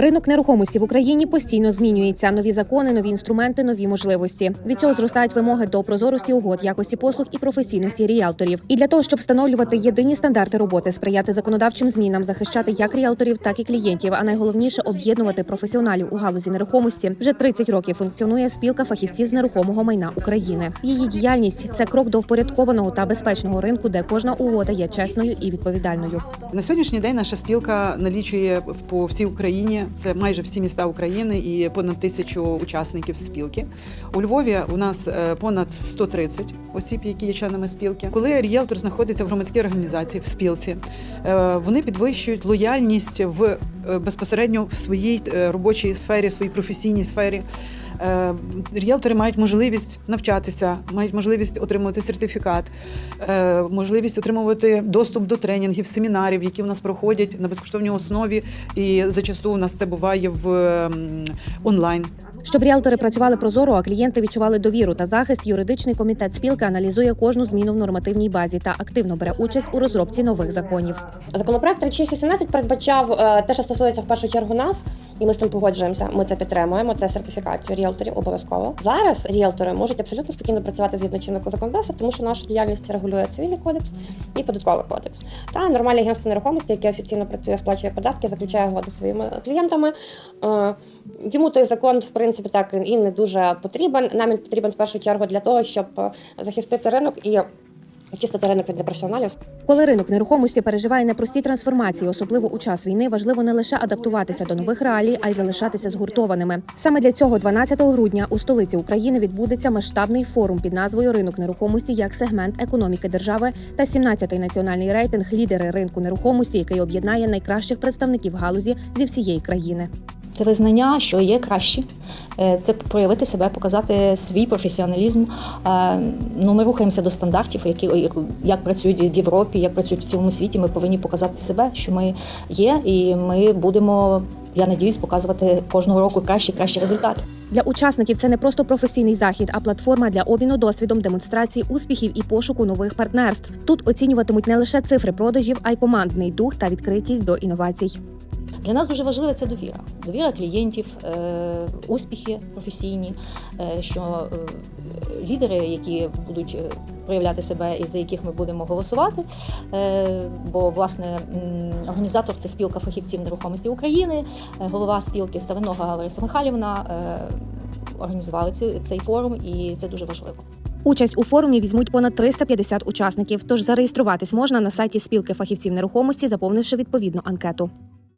Ринок нерухомості в Україні постійно змінюється. Нові закони, нові інструменти, нові можливості. Від цього зростають вимоги до прозорості угод, якості послуг і професійності ріелторів. І для того, щоб встановлювати єдині стандарти роботи, сприяти законодавчим змінам, захищати як ріелторів, так і клієнтів, а найголовніше об'єднувати професіоналів у галузі нерухомості. Вже 30 років функціонує спілка фахівців з нерухомого майна України. Її діяльність це крок до впорядкованого та безпечного ринку, де кожна угода є чесною і відповідальною. На сьогоднішній день наша спілка налічує по всій Україні. Це майже всі міста України і понад тисячу учасників спілки. У Львові у нас е, понад 130 осіб, які є членами спілки. Коли ріелтор знаходиться в громадській організації в спілці, е, вони підвищують лояльність в е, безпосередньо в своїй робочій сфері, в своїй професійній сфері. Е, Ріелтори мають можливість навчатися, мають можливість отримувати сертифікат, е, можливість отримувати доступ до тренінгів, семінарів, які в нас проходять на безкоштовній основі, і зачасту у нас це буває в онлайн. Щоб ріелтори працювали прозоро, а клієнти відчували довіру та захист, юридичний комітет спілки аналізує кожну зміну в нормативній базі та активно бере участь у розробці нових законів. Законопроект 3617 передбачав е, те, що стосується в першу чергу нас, і ми з цим погоджуємося. Ми це підтримуємо. Це сертифікацію ріелторів обов'язково. Зараз ріелтори можуть абсолютно спокійно працювати згідно чинного законодавства, тому що нашу діяльність регулює цивільний кодекс і податковий кодекс. Та нормальне агентство нерухомості, яке офіційно працює, сплачує податки, заключає угоди своїми клієнтами. Е, Йому той закон, в принципі, так і не дуже потрібен. Нам він потрібен в першу чергу для того, щоб е, захистити ринок і очистити ринок від непрофесіоналів. Коли ринок нерухомості переживає непрості трансформації, особливо у час війни, важливо не лише адаптуватися до нових реалій, а й залишатися згуртованими. Саме для цього 12 грудня у столиці України відбудеться масштабний форум під назвою Ринок нерухомості як сегмент економіки держави та 17-й національний рейтинг лідери ринку нерухомості, який об'єднає найкращих представників галузі зі всієї країни. Це визнання, що є кращі, Е, це проявити себе, показати свій професіоналізм. Е, Ну, ми рухаємося до стандартів, які як, як працюють в Європі, як працюють в цілому світі. Ми повинні показати себе, що ми є, і ми будемо, я надіюсь, показувати кожного року кращі, кращі результати. Для учасників це не просто професійний захід, а платформа для обміну досвідом, демонстрації успіхів і пошуку нових партнерств. Тут оцінюватимуть не лише цифри продажів, а й командний дух та відкритість до інновацій. Для нас дуже важлива це довіра. Довіра клієнтів, е, успіхи професійні, е, що е, лідери, які будуть проявляти себе і за яких ми будемо голосувати. Бо власне організатор це спілка фахівців нерухомості України, голова спілки Ставинога Лариса Михайлівна. Організували цей форум, і це дуже важливо. Участь у форумі візьмуть понад 350 учасників. Тож зареєструватись можна на сайті спілки фахівців нерухомості, заповнивши відповідну анкету.